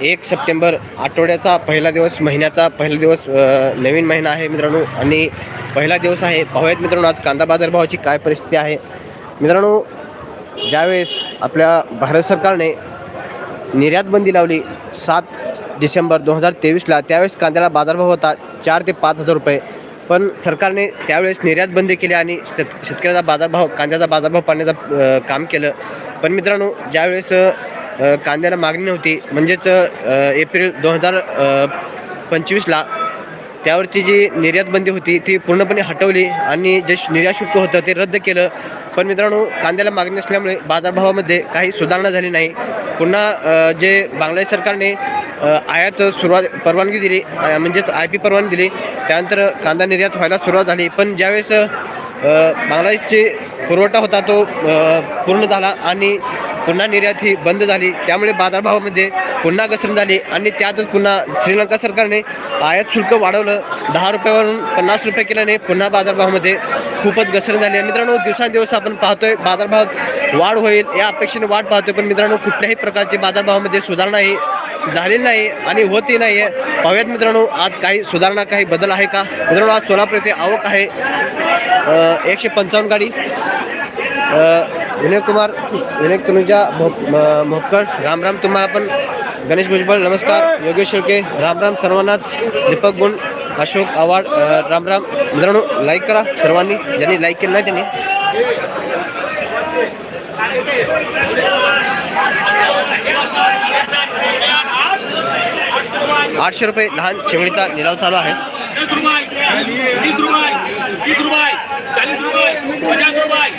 एक सप्टेंबर आठवड्याचा पहिला दिवस महिन्याचा पहिला दिवस नवीन महिना आहे मित्रांनो. आणि पहिला दिवस आहे. पाहूयात मित्रांनो आज कांदा बाजारभावाची काय परिस्थिती आहे. मित्रांनो ज्यावेळेस आपल्या भारत सरकारने निर्यात बंदी लावली सात डिसेंबर दोन हजार तेवीसला त्यावेळेस कांद्याला बाजारभाव होता चार ते पाच हजार रुपये. पण सरकारने त्यावेळेस निर्यातबंदी केली आणि शेत शेतकऱ्याचा बाजारभाव कांद्याचा बाजारभाव पाडण्याचं काम केलं. पण मित्रांनो ज्यावेळेस कांद्याला मागणी नव्हती म्हणजेच एप्रिल दोन हजार पंचवीसला त्यावरची जी निर्यातबंदी होती ती पूर्णपणे हटवली आणि जे श- निर्यात शुल्क होतं ते रद्द केलं. पण मित्रांनो कांद्याला मागणी असल्यामुळे बाजारभावामध्ये काही सुधारणा झाली नाही. पुन्हा जे बांगलादेश सरकारने आयात सुरुवात परवानगी दिली म्हणजेच आय पी परवानगी दिली त्यानंतर कांदा निर्यात व्हायला सुरुवात झाली. पण ज्यावेळेस बांगलादेशचे पुरवठा होता तो पूर्ण झाला आणि पुन्हा निर्यात ही बंद झाली. त्यामुळे बाजारभावामध्ये पुन्हा घसरण झाली आणि त्यातच पुन्हा श्रीलंका सरकारने आयात शुल्क वाढवलं. दहा रुपयावरून पन्नास रुपये केल्याने पुन्हा बाजारभावामध्ये खूपच घसरण झाली. आहे मित्रांनो दिवसांदिवस आपण पाहतोय बाजारभावात वाढ होईल या अपेक्षेने वाढ पाहतोय. पण मित्रांनो कुठल्याही प्रकारची बाजारभावामध्ये सुधारणा ही झालेली नाही आणि होतही नाही आहे पाहूयात मित्रांनो आज काही सुधारणा काही बदल आहे का? मित्रांनो आज सोलापूर येथे आवक आहे. एकशे पंचावन्न गाडी. विनय कुमार विनय तनुजा भोप- भोपकर राम राम तुम्हाला पण गणेश भुजबळ नमस्कार. योगेश शेळके राम राम सर्वांनाच दीपक गुण अशोक आव्हाड राम राम. मित्रांनो लाईक करा सर्वांनी. ज्यांनी लाईक केलं नाही त्यांनी. आठशे रुपये लहान चिमणीचा निलाव चालू आहे. दस रुपये रुपये रुपये रुपये पचास रुपये.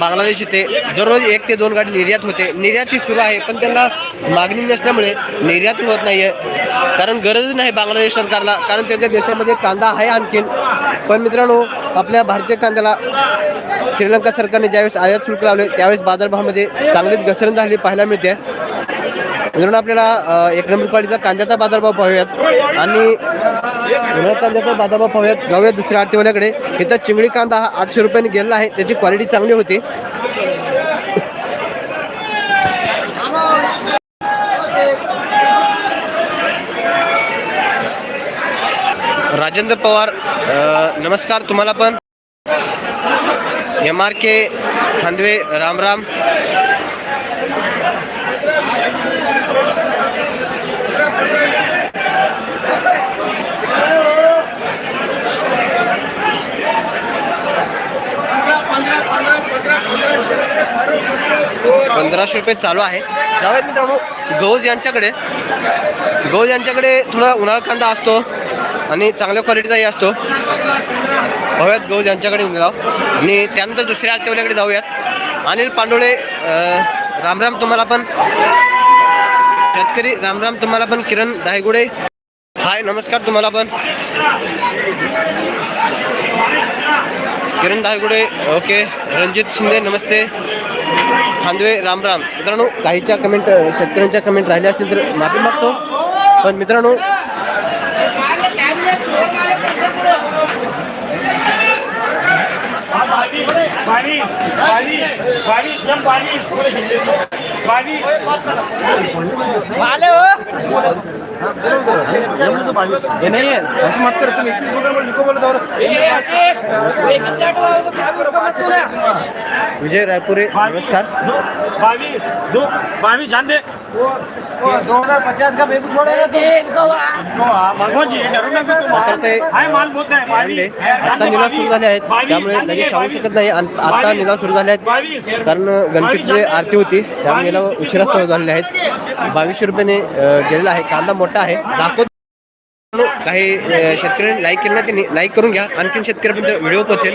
बांगलादेश येथे दररोज एक ते दोन गाडी निर्यात होते. निर्यात ही सुरू आहे पण त्यांना मागणी नसल्यामुळे निर्यात होत नाही आहे कारण गरज नाही बांगलादेश सरकारला कारण त्यांच्या देशामध्ये कांदा आहे आणखीन. पण मित्रांनो आपल्या भारतीय कांद्याला श्रीलंका सरकारने ज्यावेळेस आयात शुल्क लावले त्यावेळेस बाजारभावामध्ये चांगलीच घसरण झाली पाहायला मिळते. मित्रांनो आपल्याला एक नंबर क्वालिटीचा कांद्याचा बाजारभाव पाहूयात. आणि कांद्याचा बाजारभाव पाहूयात. जाऊयात दुसऱ्या आरतीवाल्याकडे इथं चिंगडी कांदा हा आठशे रुपयांनी गेलेला आहे. त्याची क्वालिटी चांगली होती. राजेंद्र पवार नमस्कार. तुम्हाला पण. एम आर के खांदवे राम पंधराशे रुपये चालू आहे. जाऊयात मित्रांनो गौज यांच्याकडे. गौज यांच्याकडे थोडा उन्हाळा कांदा असतो आणि चांगल्या क्वालिटीचाही असतो. पाहूयात गौज यांच्याकडे जाऊ. आणि त्यानंतर दुसऱ्या आरतीवाल्याकडे जाऊयात. अनिल पांडोळे रामराम तुम्हाला पण शेतकरी रामराम तुम्हाला पण किरण दायगुडे. हाय नमस्कार तुम्हाला पण. किरण दायगुडे ओके. रणजित शिंदे नमस्ते. खांदवे राम राम मित्रांनो काहीच्या कमेंट शेतकऱ्यांच्या कमेंट राहिल्या असतील तर माफी मागतो पण मित्रांनो पाणी विजय रायपुरे नमस्कार. बावीस दो बावीस जान दे दो हजार पचास का छोड़े ना आता निलाव सुरू झाले आहेत. त्यामुळे लगेच सांगू शकत नाही. आता निलाव सुरू झाले आहेत. कारण गणपतीची आरती होती. त्यामुळे निलाव उशिरा सुरू झालेले आहेत. बावीसशे रुपयाने गेलेला आहे. कांदा मोठा आहे. दाखवतो. काही शेतकरी शेतकऱ्यांनी लाईक केलं त्यांनी लाईक करून घ्या. आणखीन शेतकऱ्यापर्यंत व्हिडिओ पोहोचेल.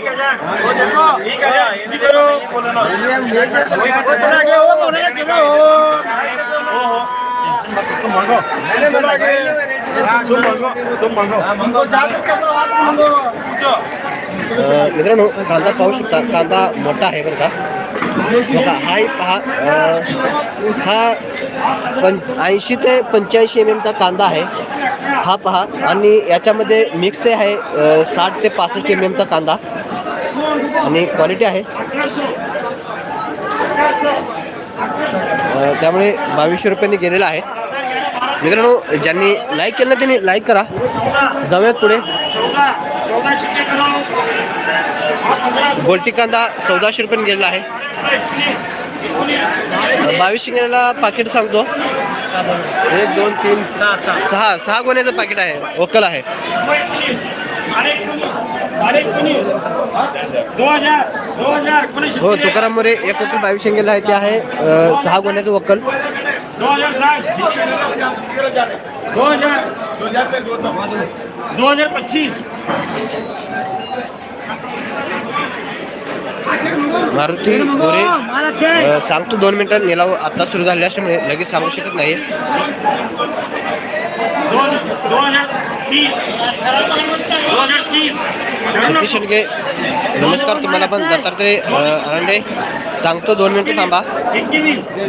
तुम मित्रांनो कांदा पाहू शकता. कांदा मोठा आहे बरं का. बघा हा पहा हा पंच ऐंशी ते पंच्याऐंशी एम एमचा कांदा आहे. हा पहा आणि याच्यामध्ये मिक्स आहे साठ ते पासष्ट एम एमचा कांदा. आणि क्वालिटी आहे. त्यामुळे बावीसशे रुपयांनी गेलेला आहे. मित्रांनो ज्यांनी लाईक केलं त्यांनी लाईक करा. जाऊयात पुढे. गोल्टी कांदा चौदाशे रुपये गेलेला आहे बावीसशे गेलेला पाकिट सांगतो एक दोन तीन सहा सहा गोण्याचं पाकिट आहे ओकल आहे हो तुकाराम मोरे एक वकील बावीसशे गेला आहे ते आहे सहा गोण्याचं वक्कल दोन हजार हजार हजार पच्चीस मारुती गोरे. सांगतो दोन मिनटं निलाव आता सुरू झाले असल्यामुळे लगेच सांगू शकत नाही. सतीश शेळके नमस्कार तुम्हाला पण दत्तात्रय अ, अरंडे सांगतो दोन मिनिटं थांबा.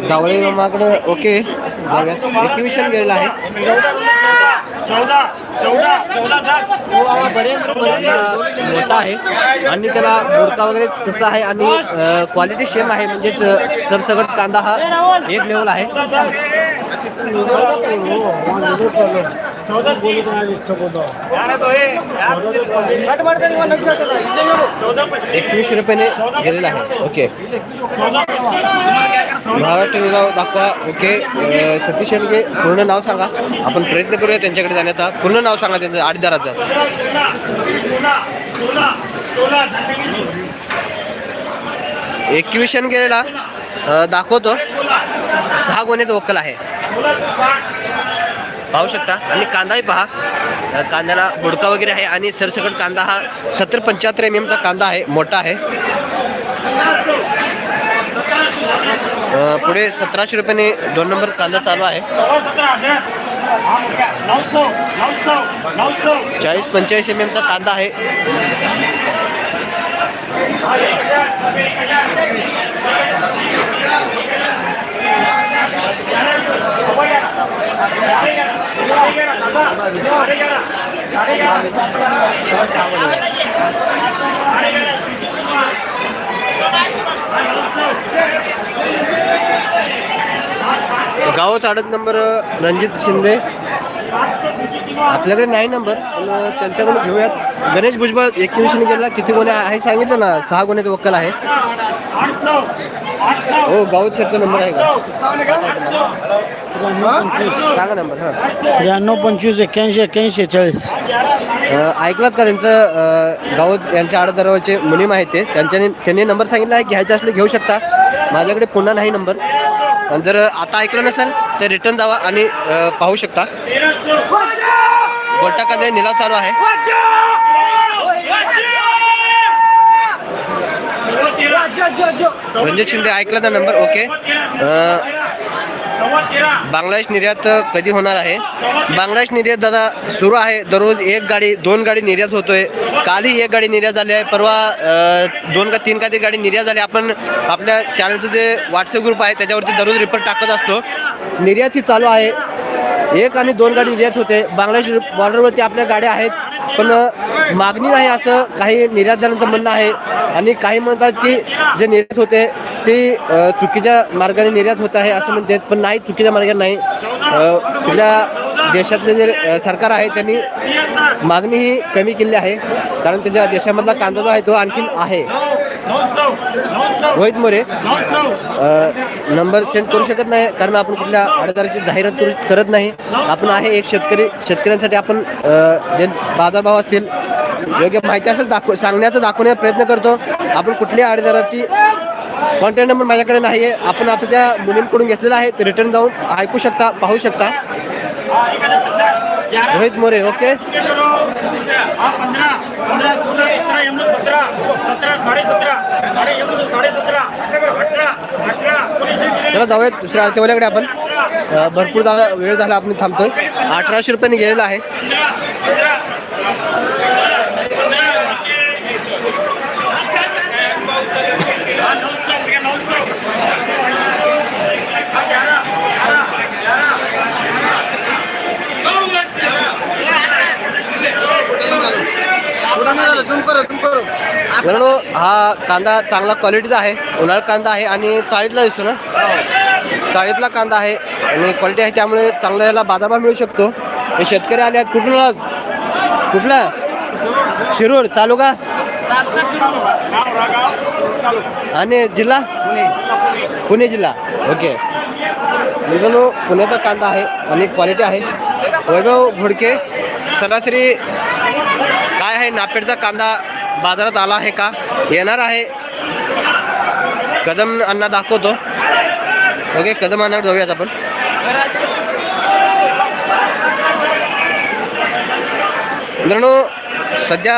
जावळे मामाकडं ओके. जाऊया. एकविशन गेलेला आहे चौदा चौदा चौदा दस कांदा मोठा आहे. आणि त्याला बुडका वगैरे तसा आहे आणि क्वालिटी सेम आहे. म्हणजेच सरसगट कांदा हा एक लेवल आहे. एकवीसशे रुपयाने गेलेला आहे. ओके. महाराष्ट्र नाव दाखवा. ओके. सतीश शेळके पूर्ण नाव सांगा. आपण प्रयत्न करूया त्यांच्याकडे जाण्याचा. पूर्ण नाव सांगा त्यांचं आठदाराचं सोळा सोळा गेलेला. दाखवतो. सहा गोण्याचा वक्कल आहे. पाहू शकता. आणि कांदाही पहा. कांद्याला बुडका वगैरे आहे आणि सरसकट कांदा हा सत्तर पंच्याहत्तर एम एमचा कांदा आहे मोठा आहे. पुढे सतराशे रुपयाने दोन नंबर कांदा चालू आहे. चाळीस पंचेचाळीस एम एमचा कांदा आहे. गाव चाडत नंबर रणजित शिंदे. आपल्याकडे नाही नंबर पण त्यांच्याकडून घेऊयात. गणेश भुजबळ एकवीसशे गेला किती गुन्हे आहे? सांगितलं ना सहा गुन्ह्याचं वक्कल आहे. हो गाव शेटचा नंबर आहे का? सांगा नंबर हां. त्र्याण्णव पंचवीस एक्क्याऐंशी एक्क्याऐंशी चाळीस. ऐकलात का त्यांचं गावात यांच्या आडदरवाचे मुनीम आहे ते? त्यांच्याने त्यांनी नंबर सांगितला आहे घ्यायचा असले घेऊ शकता. माझ्याकडे पुन्हा नाही नंबर. जर आता ऐकलं नसेल तर रिटर्न जावा आणि अ, पाहू शकता. तेरह सौ गोल्टा निलाव चालू आहे. रणजित शिंदे ऐकलं ना नंबर ओके. बांगलादेश निर्यात कधी होणार आहे? बांगलादेश निर्यात दादा सुरू आहे. दररोज एक गाडी दोन गाडी निर्यात होतोय. कालही एक गाडी निर्यात झाली आहे. परवा दोन का तीन का ती गाडी निर्यात झाली. आपण आपल्या चॅनलचं जे व्हॉट्सअप ग्रुप आहे त्याच्यावरती दररोज रिपोर्ट टाकत असतो. निर्यात ही चालू आहे. एक आणि दोन गाडी निर्यात होते. बांगलादेश बॉर्डरवरती आपल्या गाड्या आहेत. पण मागणी नाही असं काही निर्यातदारांचं म्हणणं आहे. आणि काही म्हणतात की जे निर्यात होते ती चुकीच्या मार्गाने निर्यात होत आहे असं म्हणतात. पण नाही चुकीच्या मार्गाने नाही. आपल्या देशातले जे सरकार आहे त्यांनी मागणी ही कमी केली आहे. कारण त्याच्या देशामधला कांदा जो आहे तो आणखीन आहे. रोहित मोरे नंबर सेंड करू शकत नाही कारण आपण कुठल्या आडदाराची जाहिरात करू करत नाही. आपण आहे एक शेतकरी शेतकऱ्यांसाठी आपण बाजारभाव असतील योग्य माहिती असेल दाखव सांगण्याचा दाखवण्याचा प्रयत्न करतो. आपण कुठल्याही आडदाराची कॉन्टॅक्ट नंबर माझ्याकडे नाही आहे. आपण आता त्या मुलींकडून घेतलेला आहे. ते रिटर्न जाऊन ऐकू शकता पाहू शकता. रोहित मोरे ओके चला जाऊयात दुसऱ्या आरतीवाल्याकडे आपण. भरपूर झाला वेळ झाला आपण थांबतोय. अठराशे रुपयाने गेलेला आहे नौ सौ नौ सौ म्हणून हा कांदा चांगला क्वालिटीचा आहे उन्हाळा कांदा आहे आणि चाळीतला दिसतो ना? चाळीतला कांदा आहे आणि क्वालिटी आहे त्यामुळे चांगला याला बाजारभाव मिळू शकतो. हे शेतकरी आले आहेत कुठून आलात? कुठला? शिरूर तालुका? आणि जिल्हा? पुणे पुणे जिल्हा. ओके मित्रांनो पुण्याचा कांदा आहे आणि क्वालिटी आहे. वैभव घोडके सरासरी काय आहे नापेडचा कांदा बाजारात आला आहे का? येणार आहे. कदम अण्णा दाखवतो. ओके कदम अण्णावर जाऊयात आपण. मित्रांनो सध्या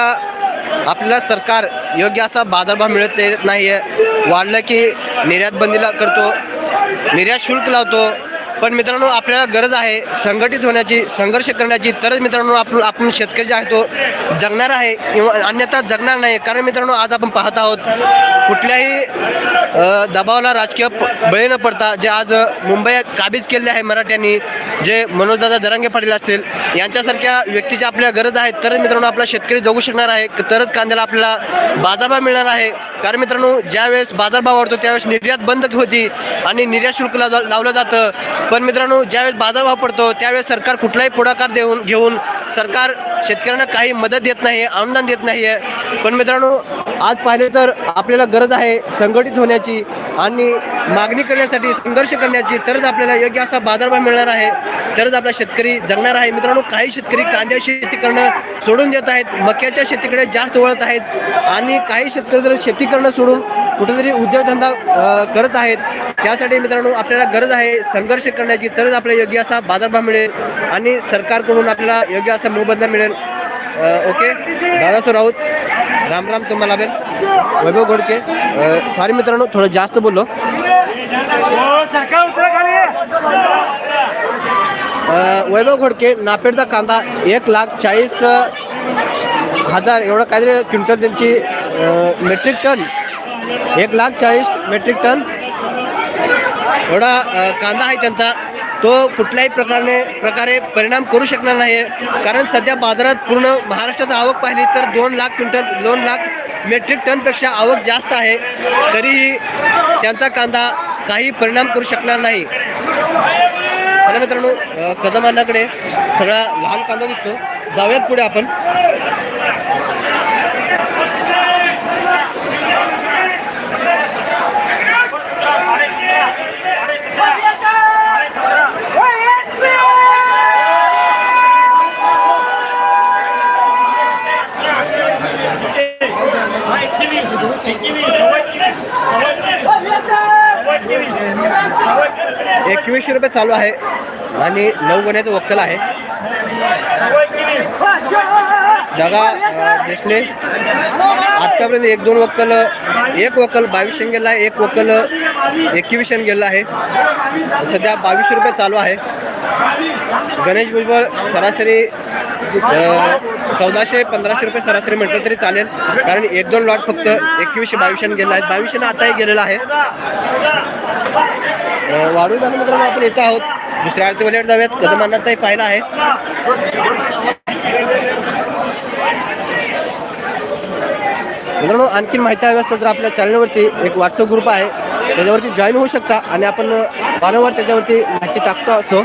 आपल्याला सरकार योग्य असा बाजारभाव मिळत नाही आहे वाढलं की निर्यात बंदीला करतो. निर्यात शुल्क लावतो. पण मित्रांनो आपल्याला गरज आहे संघटित होण्याची संघर्ष करण्याची. तरच मित्रांनो आपण आपण शेतकरी जे आहे तो जगणार आहे किंवा अन्यथा जगणार नाही. कारण मित्रांनो आज आपण पाहत आहोत कुठल्याही दबावाला राजकीय बळी न पडता जे आज मुंबई काबीज केले आहे मराठ्यांनी जे मनोजदादा जरांगे पाटील असतील यांच्यासारख्या व्यक्तीची आपल्या गरज आहे. तरच मित्रांनो आपला शेतकरी जगू शकणार आहे. तरच कांद्याला आपल्याला बाजारभाव मिळणार आहे. कारण मित्रांनो ज्यावेळेस बाजारभाव वाढतो त्यावेळेस निर्यात बंद होती आणि निर्यात शुल्क लाव लावलं जातं. पण मित्रांनो ज्यावेळेस बाजारभाव पडतो त्यावेळेस सरकार कुठलाही पुढाकार देऊन घेऊन सरकार शेतकऱ्यांना काही मदत देत नाही अनुदान देत नाही आहे पण मित्रांनो आज पाहिले तर आपल्याला गरज आहे संघटित होण्याची आणि मागणी करण्यासाठी संघर्ष करण्याची. तरच आपल्याला योग्य असा बाजारभाव मिळणार आहे. तरच आपला शेतकरी जगणार आहे. मित्रांनो काही शेतकरी कांद्या शेती करणं सोडून देत आहेत मक्याच्या शेतीकडे जास्त वळत आहेत आणि काही शेतकरी जर शेती करणं सोडून कुठेतरी उद्योगधंदा करत आहेत. त्यासाठी मित्रांनो आपल्याला गरज आहे संघर्ष करण्याची. तरच आपल्याला योग्य असा बाजारभाव मिळेल आणि सरकारकडून आपल्याला योग्य असा मोबदला मिळेल. ओके? दादासो राऊत राम राम तुम्हाला बेल वैभव गोडके सॉरी मित्रांनो थोडं जास्त बोललो. वैभव घोडके नापेडचा कांदा एक लाख चाळीस हजार एवढं काहीतरी क्विंटल त्यांची मेट्रिक टन एक लाख चाळीस मेट्रिक टन एवढा कांदा आहे त्यांचा. तो कुठल्याही प्रकारे प्रकारे परिणाम करू शकणार नाही. आहे कारण सध्या बाजारात पूर्ण महाराष्ट्रात आवक पाहिली तर दोन लाख क्विंटल दोन लाख मेट्रिक टनपेक्षा आवक जास्त आहे. तरीही त्यांचा कांदा काही परिणाम करू शकणार नाही. चला मित्रांनो कदमांनाकडे सगळा लहान कांदा दिसतो. जाऊयात पुढे आपण. चालू आहे आणि नऊ गुन्ह्याचं वक्कल आहे. जगा अ, देशले आत्तापर्यंत एक दोन वक्कल एक वक्कल बावीसशे गेला आहे एक वक्कल एकवीसशे गेला आहे. सध्या बावीसशे रुपये चालू आहे. गणेश भुजबळ सरासरी चौदाशे पंधराशे रुपये सरासरी म्हटलं तरी चालेल. कारण एक दोन लॉट फक्त एकवीसशे बावीसशे गेला आहे बावीसशे आताही गेलेला आहे. अ, वाढून झालं मित्रांनो आपण येत आहोत. दुसऱ्या आरती वलेट जाऊयात. कदमांनाचाही पाहिला आहे. मित्रांनो आणखी माहिती हवी असेल तर आपल्या चॅनलवरती एक व्हॉट्सअप ग्रुप आहे. त्याच्यावरती जॉईन होऊ शकता आणि आपण वारंवार त्याच्यावरती माहिती टाकतो असतो.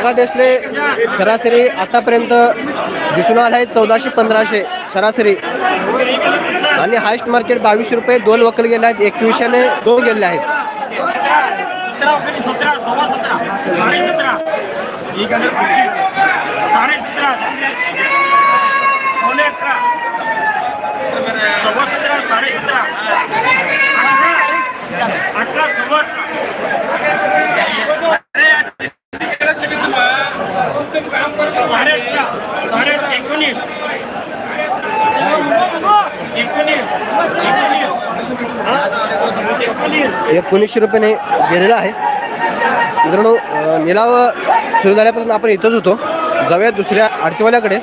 एक बघा सरासरी आतापर्यंत दिसून आलं आहे चौदाशे पंधराशे सरासरी. आणि हायस्ट मार्केट बावीसशे रुपये दोन वकल गेले आहेत एकवीसशेने दोन गेले आहेत. अठरा रुपये सतरा सव्वा सतरा साडे सतरा एक हजार पच्चीस साडे सतरा पावणे अठरा सव्वा सतरा साडे सतरा अठरा अठरा सव्वा अठरा साडे अठरा साडे एकोणीस एकोणीस एकोणीस एकोणीस एकोणीसशे रुपयाने गेलेला आहे. मित्रांनो निलाव सुरू झाल्यापासून आपण इथंच होतो. जाऊया दुसऱ्या आरतीवाल्याकडे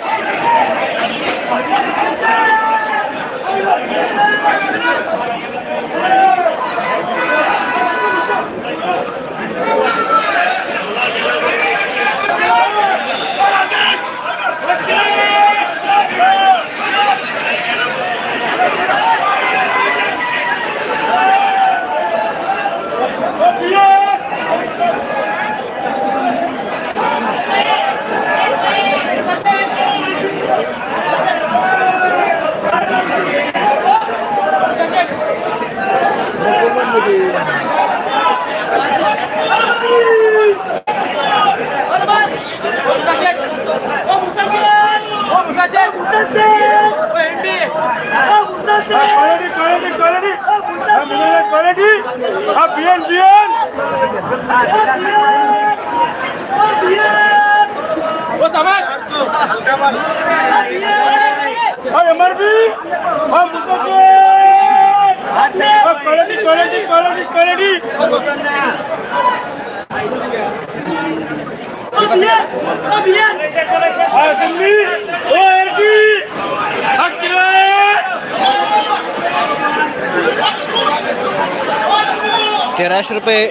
तेराशे रुपये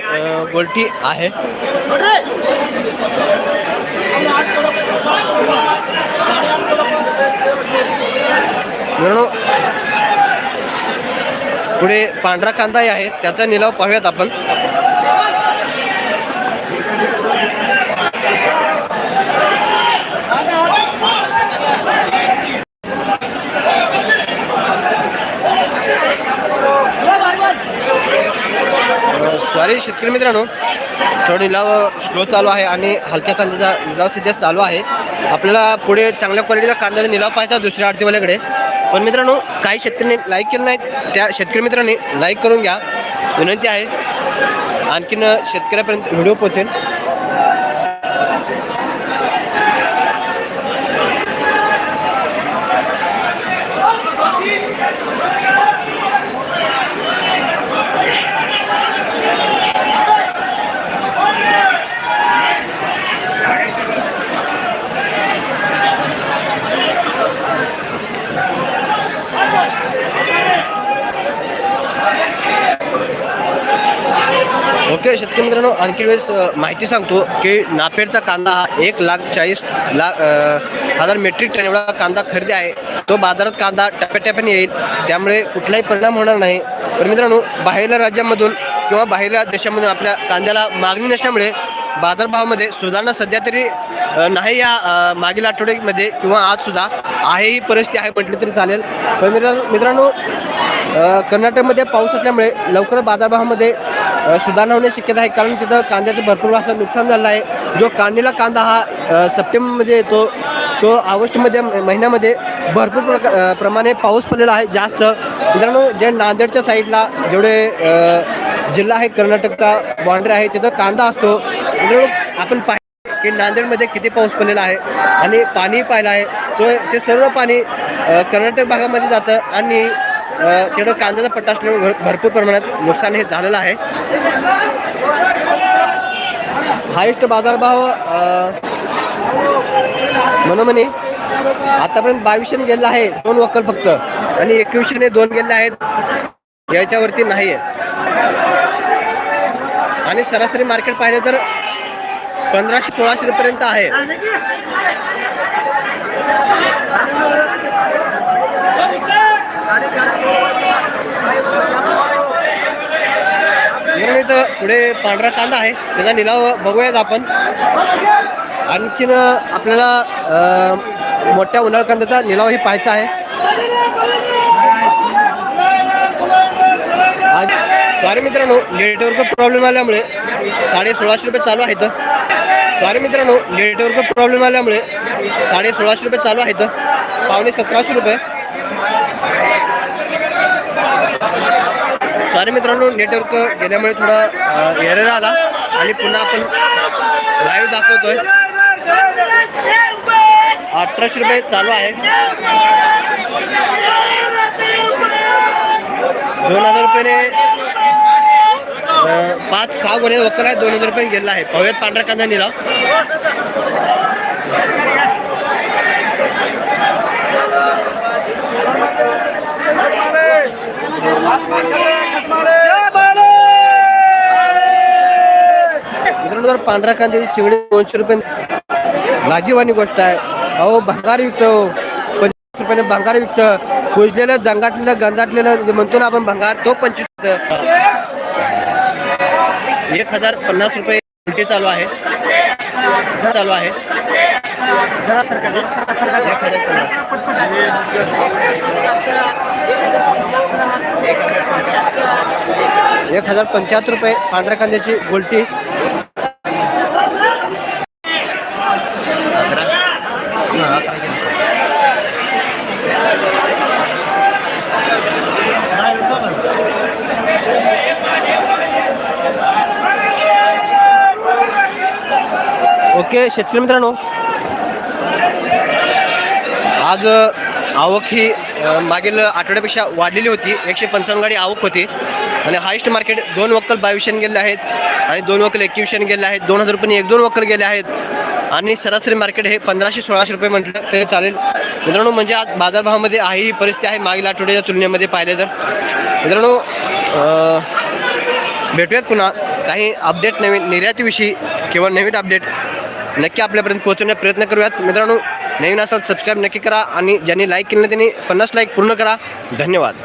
गोल्टी आहे. पुढे पांढरा कांदाही आहे. त्याचा निलाव पाहूयात आपण. सॉरी शेतकरी मित्रांनो थोडं लिलाव स्लो चालू आहे आणि हलक्या कांद्याचा लिलाव सध्या चालू आहे. आपल्याला पुढे चांगल्या क्वालिटीचा कांद्याचा निलाव पाहायचा दुसऱ्या आरतीवाल्याकडे. पण मित्रांनो काही शेतकऱ्यांनी लाईक केलं नाही त्या शेतकरी मित्रांनी लाईक करून घ्या. विनंती आहे आणखीन शेतकऱ्यापर्यंत व्हिडिओ पोहोचेल. ओके शेतकरी मित्रांनो आणखी वेळेस माहिती सांगतो की नापेडचा कांदा हा एक लाख चाळीस लाख हजार मेट्रिक टन एवढा कांदा खरेदी आहे. तो बाजारात कांदा टप्प्याटप्प्याने येईल. त्यामुळे कुठलाही परिणाम होणार नाही. पण मित्रांनो बाहेरल्या राज्यामधून किंवा बाहेरल्या देशामधून आपल्या कांद्याला मागणी नसल्यामुळे बाजारभावामध्ये सुधारणा सध्या तरी नाही या मागील आठवड्यामध्ये किंवा आज सुद्धा आहे ही परिस्थिती आहे म्हटली तरी चालेल. पण मित्रांनो मित्रांनो कर्नाटकमध्ये पाऊस असल्यामुळे लवकर बाजारभावामध्ये सुधारणा होण्याची शक्यता आहे. कारण तिथं कांद्याचं भरपूर असं नुकसान झालं आहे. जो कांदेला कांदा हा सप्टेंबरमध्ये येतो तो ऑगस्टमध्ये महिन्यामध्ये भरपूर प्रका प्रमाणे पाऊस पडलेला आहे जास्त. मित्रांनो जे नांदेडच्या साईडला जेवढे जिल्हा आहे कर्नाटकचा बाउंड्री आहे तिथं कांदा असतो. मित्रांनो आपण पाहि की नांदेडमध्ये किती पाऊस पडलेला आहे आणि पाणी पाहिलं आहे. तो ते सर्व पाणी कर्नाटक भागामध्ये जातं आणि तिकडं कांद्याचा पट्टा असल्यामुळे भरपूर प्रमाणात नुकसान हे झालेलं आहे. हायेस्ट बाजारभाव अ, मनोमनी आतापर्यंत बावीसशे गेलेला आहे. दोन वक्कल फक्त. आणि एकवीसशे दोन गेलेले आहेत. याच्यावरती नाही आणि सरासरी मार्केट पाहिलं तर पंधराशे सोळाशे पर्यंत आहे. इथं पुढे पांढरा कांदा आहे. त्याचा निलाव बघूयात आपण. आणखीन आपल्याला मोठ्या उन्हाळ कांद्याचा निलावही पाहायचा आहे. आज सॉरी मित्रांनो नेटवर्क प्रॉब्लेम आल्यामुळे साडे सोळाशे रुपये चालू आहेत. सॉरी मित्रांनो नेटवर्क प्रॉब्लेम आल्यामुळे साडे सोळाशे रुपये चालू आहेत. पावणे सतराशे रुपये. सारे मित्रांनो नेटवर्क गेल्यामुळे थोडा एरर आला आणि पुन्हा आपण लाईव्ह दाखवतोय. अठराशे रुपये चालू आहे. दोन हजार रुपयाने पाच सहा गोणे वक्कल आहे दोन हजार रुपये गेलेला आहे. पाहूयात पांढरा कांदा निला Thank you. जर पांढऱ्या कांद्याची चिवडी दोनशे रुपये. लाजीवानी गोष्ट आहे. अहो भंगार विकतो. पंचवीस रुपयाने भंगार विकतं. कुजलेलं जंगाटलेलं गंजाटलेलं म्हणतो ना आपण भंगार तो पंचवीस रुपये. एक हजार पन्नास रुपये उलटी चालू आहे. चालू आहे. एक हजार एक हजार पंच्याहत्तर रुपये पांढऱ्या कांद्याची गोलटी ओके शेतकरी मित्रांनो. आज आवक ही मागील आठवड्यापेक्षा वाढलेली होती. एकशे पंचावन्न गाडी आवक होती. आणि हायस्ट मार्केट दोन वक्कल बावीसशेने गेले आहेत. आणि दोन वक्कल एकवीसशेने गेले आहेत. दोन हजार रुपये एक दोन वक्कल गेले आहेत. आणि सरासरी मार्केट हे पंधराशे सोळाशे रुपये म्हटलं तरी चालेल. मित्रांनो म्हणजे आज बाजारभावामध्ये आहे ही परिस्थिती आहे मागील आठवड्याच्या तुलनेमध्ये पाहिले तर. मित्रांनो भेटूयात पुन्हा. काही अपडेट नवीन निर्यातीविषयी किंवा नवीन अपडेट नक्की आपल्यापर्यंत पोहोचवण्याचा प्रयत्न करूयात. मित्रांनो नवीन असाल सबस्क्राईब नक्की करा आणि ज्यांनी लाईक केलं त्यांनी पन्नास लाईक पूर्ण करा. धन्यवाद.